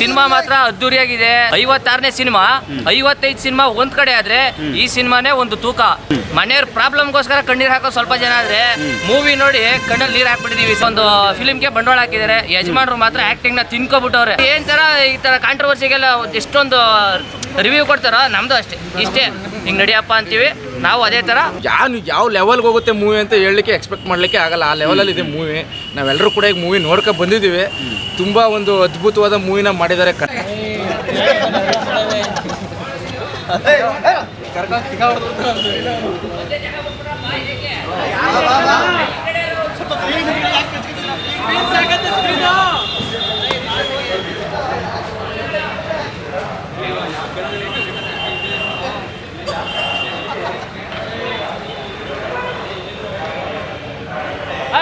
Cinema ಮಾತ್ರ ಅದ್ದೂರಿಯಾಗಿದೆ. ಐವತ್ತಾರನೇ cinema, ಐವತ್ತೈದು cinema ಒಂದ್ ಕಡೆ ಆದ್ರೆ ಈ ಸಿನಿಮಾನೇ ಒಂದು ತೂಕ. ಮನೆಯವ್ರ ಪ್ರಾಬ್ಲಮ್ಗೋಸ್ಕರ ಕಣ್ಣೀರ್ ಹಾಕೋ ಸ್ವಲ್ಪ ಜನ ಆದ್ರೆ ಮೂವಿ ನೋಡಿ ಕಣ್ಣಲ್ಲಿ ನೀರ್ ಹಾಕ್ಬಿಟ್ಟಿದೀವಿ. ಒಂದು ಫಿಲ್ಮ್ಗೆ ಬಂಡವಾಳ ಹಾಕಿದ್ದಾರೆ. ಯಜಮಾನ್ರು ಮಾತ್ರ ಆಕ್ಟಿಂಗ್ನ ತಿನ್ಕೋಬಿಟ್ಟವ್ರೆ. ಏನ್ ತರ ಈ ತರ ಕಾಂಟ್ರವರ್ಸಿಗೆಲ್ಲ ಎಷ್ಟೊಂದು ರಿವ್ಯೂ ಕೊಡ್ತಾರೋ ನಮ್ದು ಅಷ್ಟೇ. ಇಷ್ಟೇ. ಹಿಂಗ್ ನಡಿಯಪ್ಪ ಅಂತೀವಿ. ನಾವು ಅದೇ ತರ ಯಾವ ಯಾವ ಲೆವೆಲ್ಗೆ ಹೋಗುತ್ತೆ ಮೂವಿ ಅಂತ ಹೇಳಲಿಕ್ಕೆ ಎಕ್ಸ್ಪೆಕ್ಟ್ ಮಾಡಲಿಕ್ಕೆ ಆಗಲ್ಲ ಆ ಲೆವೆಲಲ್ಲಿ ಇದೆ ಮೂವಿ ನಾವೆಲ್ಲರೂ ಕೂಡ ಈಗ ಮೂವಿ ನೋಡ್ಕೊ ಬಂದಿದ್ದೀವಿ ತುಂಬ ಒಂದು ಅದ್ಭುತವಾದ ಮೂವಿನ ಮಾಡಿದ್ದಾರೆ ಕ-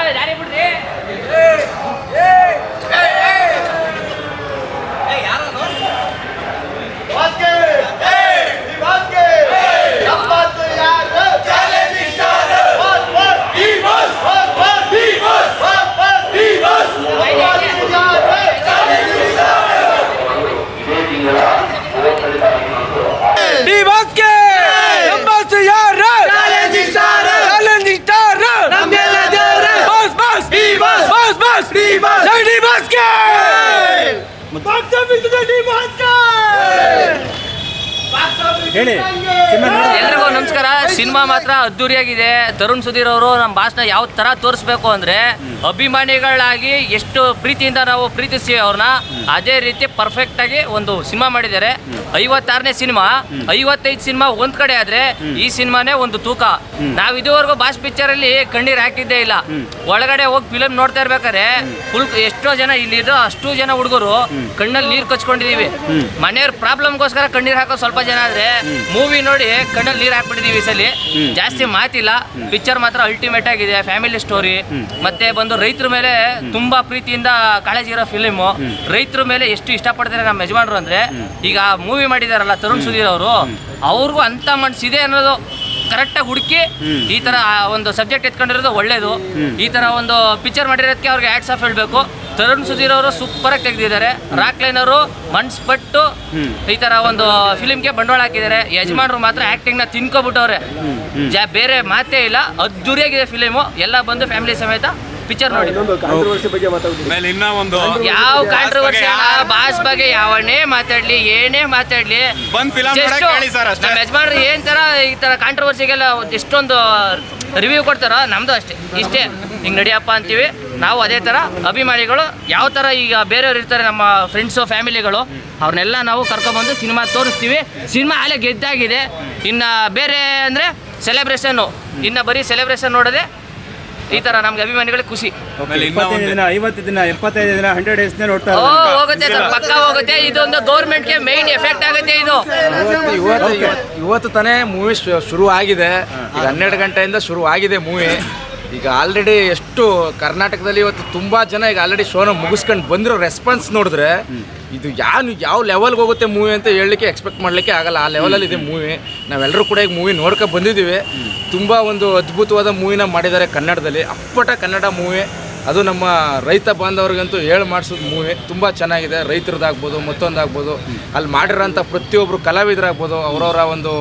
ಹೇಳಿ ಸಿನಿಮಾ ನೋಡಿ ಎಲ್ರಿಗೂ ನಮಸ್ಕಾರ. ಸಿನಿಮಾ ಮಾತ್ರ ಅದ್ದೂರಿಯಾಗಿದೆ. ತರುಣ್ ಸುಧೀರ್ ಅವರು ನಮ್ಮ ಭಾಷಣ ಯಾವ ತರ ತೋರಿಸ್ಬೇಕು ಅಂದ್ರೆ ಅಭಿಮಾನಿಗಳಾಗಿ ಎಷ್ಟು ಪ್ರೀತಿಯಿಂದ ನಾವು ಪ್ರೀತಿಸಿ ಅವ್ರನ್ನ, ಅದೇ ರೀತಿ ಪರ್ಫೆಕ್ಟ್ ಆಗಿ ಒಂದು ಸಿನಿಮಾ ಮಾಡಿದ್ದಾರೆ. ಐವತ್ತಾರನೇ ಸಿನಿಮಾ, ಐವತ್ತೈದು ಸಿನಿಮಾ ಒಂದ್ ಕಡೆ ಆದ್ರೆ ಈ ಸಿನಿಮಾನೇ ಒಂದು ತೂಕ. ನಾವ್ ಇದುವರೆಗೂ ಬಾಸ್ ಪಿಕ್ಚರ್ ಅಲ್ಲಿ ಕಣ್ಣೀರ್ ಹಾಕಿದ್ದೇ ಇಲ್ಲ. ಒಳಗಡೆ ಹೋಗಿ ಫಿಲಮ್ ನೋಡ್ತಾ ಇರ್ಬೇಕಾದ್ರೆ ಫುಲ್ ಎಷ್ಟೋ ಜನ ಇಲ್ಲಿರೋ ಅಷ್ಟು ಜನ ಹುಡುಗರು ಕಣ್ಣಲ್ಲಿ ನೀರ್ ಕಚ್ಕೊಂಡಿದೀವಿ. ಮನೆಯವ್ರ ಪ್ರಾಬ್ಲಮ್ಗೋಸ್ಕರ ಕಣ್ಣೀರ್ ಹಾಕೋ ಸ್ವಲ್ಪ ಜನ ಆದ್ರೆ ಮೂವಿ ನೋಡಿ ಕಣ್ಣಲ್ಲಿ ನೀರ್ ಹಾಕ್ಬಿಟ್ಟಿದೀವಿ ಸಲಿ. ಜಾಸ್ತಿ ಮಾತಿಲ್ಲ. ಪಿಕ್ಚರ್ ಮಾತ್ರ ಅಲ್ಟಿಮೇಟ್ ಆಗಿದೆ ಫ್ಯಾಮಿಲಿ ಸ್ಟೋರಿ ಮತ್ತೆ ಬಂದು ರೈತರ ಮೇಲೆ ತುಂಬಾ ಪ್ರೀತಿಯಿಂದ ಕಾಳಜಿ ಇರೋ ಫಿಲಿಮ್ ರೈತರ ಮೇಲೆ ಎಷ್ಟು ಇಷ್ಟಪಡ್ತಾರೆ ನಮ್ಮ ಯಜಮಾನರು ಅಂದ್ರೆ ಈಗ ಮೂವಿ ಮಾಡಿದಾರಲ್ಲ ತರುಣ್ ಸುಧೀರ್ ಅವರು ಅವ್ರಿಗೂ ಅಂತ ಮನ್ಸಿದೆ ಅನ್ನೋದು ಕರೆಕ್ಟಾಗಿ ಹುಡುಕಿ ಈ ತರ ಒಂದು ಸಬ್ಜೆಕ್ಟ್ ಎತ್ಕೊಂಡಿರೋದು ಒಳ್ಳೇದು. ಈ ತರ ಒಂದು ಪಿಕ್ಚರ್ ಮಾಡಿರೋದಕ್ಕೆ ಅವ್ರಿಗೆ ಆಡ್ಸ್ ಆಫ್ ಹೇಳ್ಬೇಕು. ತರುಣ್ ಸುಧೀರ್ ಅವರು ಸೂಪರ್ ಆಗಿ ತೆಗೆದಿದ್ದಾರೆ. ರಾಕ್ಲೈನ್ ಅವರು ಮನ್ಸ್ ಪಟ್ಟು ಈ ತರ ಒಂದು ಫಿಲಿಮ್ಗೆ ಬಂಡವಾಳ ಹಾಕಿದ್ದಾರೆ. ಯಜಮಾನರು ಮಾತ್ರ ಆಕ್ಟಿಂಗ್ನ ತಿನ್ಕೋಬಿಟ್ಟವ್ರೆ. ಬೇರೆ ಮಾತೇ ಇಲ್ಲ. ಅದ್ದೂರಿಯಾಗಿದೆ ಫಿಲಿಮು ಎಲ್ಲ ಬಂದು ಫ್ಯಾಮಿಲಿ ಸಮೇತ ಪಿಕ್ಚರ್ ನೋಡಿ. ಆಮೇಲೆ ಇನ್ನ ಒಂದು ಯಾವ ಕಾಂಟ್ರವರ್ಸಿ ಬಾಸ್ ಬಗ್ಗೆ ಯಾವನ್ನೇ ಮಾತಾಡ್ಲಿ ಏನೇ ಮಾತಾಡ್ಲಿ. ಬಂದ್ ಫಿಲಂ ಹೇಳಿ ಅಷ್ಟೇ. ನಮ್ಮ ಯಜಮಾನ್ರು ಏನ್ ತರ ಈ ತರ ಕಾಂಟ್ರವರ್ಸಿಗೆಲ್ಲ ಎಷ್ಟೊಂದು ರಿವ್ಯೂ ಕೊಡ್ತಾರೋ ನಮ್ದು ಅಷ್ಟೇ ಇಷ್ಟೇ. ಹಿಂಗೆ ನಡಿಯಪ್ಪ ಅಂತೀವಿ. ನಾವು ಅದೇ ತರ ಅಭಿಮಾನಿಗಳು ಯಾವ ತರ ಈಗ ಬೇರೆಯವ್ರು ಇರ್ತಾರೆ ನಮ್ಮ ಫ್ರೆಂಡ್ಸು ಫ್ಯಾಮಿಲಿಗಳು ಅವ್ರನ್ನೆಲ್ಲ ನಾವು ಕರ್ಕೊಂಡ್ಬಂದು ಸಿನಿಮಾ ತೋರಿಸ್ತೀವಿ. ಸಿನಿಮಾ ಅಲ್ಲೇ ಗೆದ್ದಾಗಿದೆ. ಇನ್ನ ಬೇರೆ ಅಂದ್ರೆ ಸೆಲೆಬ್ರೇಷನ್ನು ಇನ್ನ ಬರೀ ಸೆಲೆಬ್ರೇಷನ್ ನೋಡೋದೆ ಈ ತರ ನಮ್ಗೆ ಅಭಿಮಾನಿಗಳಿಗೆ ಖುಷಿ. ಇಪ್ಪತ್ತೈದು ಒಂದು ದಿನ ಐವತ್ತು ದಿನ ಎಪ್ಪತ್ತೈದು ದಿನ ಹಂಡ್ರೆಡ್ ಡೇಸ್ ನೋಡ್ತಾ ಓ ಹೋಗುತ್ತೆ ಸರ್ ಪಕ್ಕ ಹೋಗುತ್ತೆ. ಇದೊಂದು ಗೌರ್ಮೆಂಟ್ಗೆ ಮೈನ್ ಎಫೆಕ್ಟ್ ಆಗುತ್ತೆ ಇದು. ಇವತ್ತು ಇವತ್ತು ತಾನೇ ಮೂವಿ ಶುರು ಆಗಿದೆ. ಈಗ ಹನ್ನೆರಡು ಗಂಟೆಯಿಂದ ಶುರು ಆಗಿದೆ ಮೂವಿ ಈಗ ಆಲ್ರೆಡಿ ಎಷ್ಟು ಕರ್ನಾಟಕದಲ್ಲಿ ಇವತ್ತು ತುಂಬ ಜನ ಈಗ ಆಲ್ರೆಡಿ ಶೋನ ಮುಗಿಸ್ಕೊಂಡು ಬಂದಿರೋ ರೆಸ್ಪಾನ್ಸ್ ನೋಡಿದ್ರೆ ಇದು ಯಾವ ಯಾವ ಲೆವೆಲ್ಗೆ ಹೋಗುತ್ತೆ ಮೂವಿ ಅಂತ ಹೇಳಲಿಕ್ಕೆ ಎಕ್ಸ್ಪೆಕ್ಟ್ ಮಾಡಲಿಕ್ಕೆ ಆಗಲ್ಲ. ಆ ಲೆವೆಲಲ್ಲಿ ಇದೆ ಮೂವಿ ನಾವೆಲ್ಲರೂ ಕೂಡ ಈಗ ಮೂವಿ ನೋಡ್ಕೊ ಬಂದಿದ್ದೀವಿ. ತುಂಬ ಒಂದು ಅದ್ಭುತವಾದ ಮೂವಿನ ಮಾಡಿದ್ದಾರೆ ಕನ್ನಡದಲ್ಲಿ. ಅಪ್ಪಟ ಕನ್ನಡ ಮೂವಿ. ಅದು ನಮ್ಮ ರೈತ ಬಾಂಧವರಿಗಂತೂ ಹೇಳಿ ಮಾಡಿಸೋದು ಮೂವಿ. ತುಂಬ ಚೆನ್ನಾಗಿದೆ. ರೈತರದ್ದಾಗ್ಬೋದು ಮತ್ತೊಂದಾಗ್ಬೋದು. ಅಲ್ಲಿ ಮಾಡಿರೋಂಥ ಪ್ರತಿಯೊಬ್ಬರು ಕಲಾವಿದರಾಗ್ಬೋದು ಅವರವರ ಒಂದು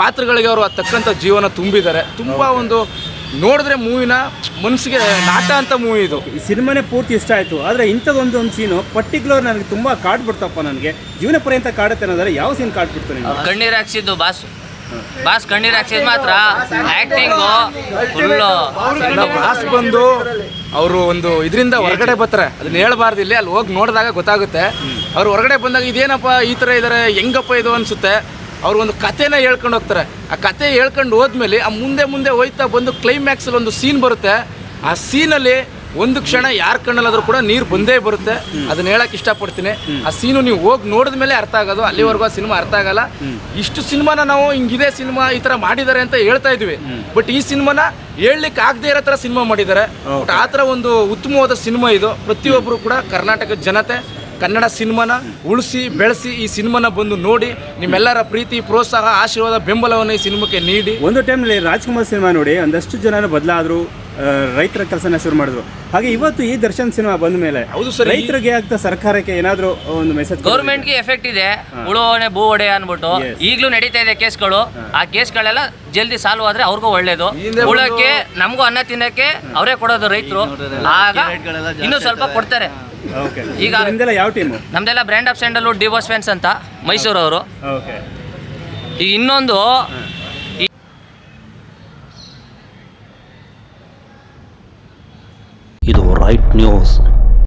ಪಾತ್ರಗಳಿಗೆ ಅವರು ತಕ್ಕಂಥ ಜೀವನ ತುಂಬಿದ್ದಾರೆ. ತುಂಬ ಒಂದು ನೋಡಿದ್ರೆ ಮೂವಿನ ಮನಸ್ಸಿಗೆ ನಾಟ ಅಂತ ಮೂವಿ ಇದು. ಈ ಸಿನಿಮಾನೇ ಪೂರ್ತಿ ಇಷ್ಟ ಆಯಿತು. ಆದರೆ ಇಂಥದ್ದೊಂದು ಒಂದು ಸೀನು ಪರ್ಟಿಕ್ಯುಲರ್ ನನಗೆ ತುಂಬ ಕಾಡ್ಬಿಡ್ತಪ್ಪ ನನಗೆ. ಜೀವನ ಪರ್ಯಂತ ಕಾಡುತ್ತೆ ಅನ್ನೋದಾದ್ರೆ ಯಾವ ಸೀನ್ ಕಾಡ್ಬಿಡ್ತಾನೆ ಕಣ್ಣೀರು ಕಣ್ಣೀರ್ ಹಾಕ್ಸಿದ್ದು ಬಾಸ್. ಬಾಸ್ ಕಣ್ಣೀರ್ ಹಾಕ್ಸಿದ್ ಮಾತ್ರ ಆಕ್ಟಿಂಗು ಫುಲ್ಲು ಬಾಸ್ ಬಂದು ಅವರು ಒಂದು ಇದರಿಂದ ಹೊರಗಡೆ ಬರ್ತಾರೆ. ಅದನ್ನ ಹೇಳ್ಬಾರ್ದು ಇಲ್ಲಿ, ಅಲ್ಲಿ ಹೋಗಿ ನೋಡಿದಾಗ ಗೊತ್ತಾಗುತ್ತೆ. ಅವ್ರು ಹೊರಗಡೆ ಬಂದಾಗ ಇದೇನಪ್ಪ ಈ ಥರ ಇದ್ದಾರೆ ಹೆಂಗಪ್ಪ ಇದು ಅನಿಸುತ್ತೆ. ಅವ್ರು ಒಂದು ಕಥೆನ ಹೇಳ್ಕೊಂಡು ಹೋಗ್ತಾರೆ. ಆ ಕತೆ ಹೇಳ್ಕೊಂಡು ಹೋದ್ಮೇಲೆ ಆ ಮುಂದೆ ಮುಂದೆ ಹೋಯ್ತಾ ಬಂದು ಕ್ಲೈಮ್ಯಾಕ್ಸಲ್ಲಿ ಒಂದು ಸೀನ್ ಬರುತ್ತೆ. ಆ ಸೀನಲ್ಲಿ ಒಂದು ಕ್ಷಣ ಯಾರ ಕಣ್ಣಲ್ಲಾದ್ರೂ ಕೂಡ ನೀರು ಬಂದೇ ಬರುತ್ತೆ. ಅದನ್ನ ಹೇಳಕ್ ಇಷ್ಟಪಡ್ತೀನಿ. ಆ ಸೀನು ನೀವು ಹೋಗಿ ನೋಡಿದ ಮೇಲೆ ಅರ್ಥ ಆಗೋದು ಅಲ್ಲಿವರೆಗೂ ಆ ಸಿನಿಮಾ ಅರ್ಥ ಆಗಲ್ಲ. ಇಷ್ಟು ಸಿನಿಮಾನ ನಾವು ಹಿಂಗಿದೆ ಸಿನಿಮಾ ಈ ತರ ಮಾಡಿದ್ದಾರೆ ಅಂತ ಹೇಳ್ತಾ ಇದ್ವಿ. ಬಟ್ ಈ ಸಿನಿಮಾನ ಹೇಳಲಿಕ್ಕೆ ಆಗದೆ ಇರೋ ತರ ಸಿನಿಮಾ ಮಾಡಿದ್ದಾರೆ. ಬಟ್ ಆ ಥರ ಒಂದು ಉತ್ತಮವಾದ ಸಿನಿಮಾ ಇದು. ಪ್ರತಿಯೊಬ್ಬರು ಕೂಡ ಕರ್ನಾಟಕದ ಜನತೆ ಕನ್ನಡ ಸಿನಿಮಾನ ಉಳಿಸಿ ಬೆಳೆಸಿ ಈ ಸಿನಿಮಾನ ಬಂದು ನೋಡಿ ನಿಮ್ಮೆಲ್ಲರ ಪ್ರೀತಿ ಪ್ರೋತ್ಸಾಹ ಆಶೀರ್ವಾದ ಬೆಂಬಲವನ್ನು ಈ ಸಿನಿಮಾಕ್ಕೆ ನೀಡಿ. ಒಂದು ಟೈಮ್ನಲ್ಲಿ ರಾಜ್ಕುಮಾರ್ ಸಿನಿಮಾ ನೋಡಿ ಒಂದಷ್ಟು ಜನ ಬದಲಾದ್ರು ರೈತರ ಕೆಲಸನ ಶುರು ಮಾಡಿದ್ರು. ಹಾಗೆ ಇವತ್ತು ಈ ದರ್ಶನ್ ಸಿನಿಮಾ ಬಂದ ಮೇಲೆ ಹೌದು ಸರ್, ರೈತರಿಗೆ ಆಗ್ತಾ ಸರ್ಕಾರಕ್ಕೆ ಏನಾದ್ರು ಒಂದು ಮೆಸೇಜ್ ಗೌರ್ಮೆಂಟ್ಗೆ ಎಫೆಕ್ಟ್ ಇದೆ. ಉಳುವನೆ ಭೂ ಒಡೆ ಅನ್ಬಿಟ್ಟು. ಈಗಲೂ ನಡೀತಾ ಇದೆ ಕೇಸ್ಗಳು. ಆ ಕೇಸ್ಗಳೆಲ್ಲ ಜಲ್ದಿ ಸಾಲ್ವ್ ಆದ್ರೆ ಅವ್ರಿಗೂ ಒಳ್ಳೇದು. ಉಳಕ್ಕೆ ನಮಗೂ ಅನ್ನ ತಿನ್ನಕ್ಕೆ ಅವರೇ ಕೊಡೋದು ರೈತರು. ಆಗ ಇನ್ನೂ ಸ್ವಲ್ಪ ಕೊಡ್ತಾರೆ. ಓಕೆ ಈಗ ಯಾವ ಟೀಮ್ ನಮ್ದೆಲ್ಲ brand of Sandalwood divorce fans ಅಂತ ಮೈಸೂರವರು ಓಕೆ ಈಗ ಇನ್ನೊಂದು Bright News.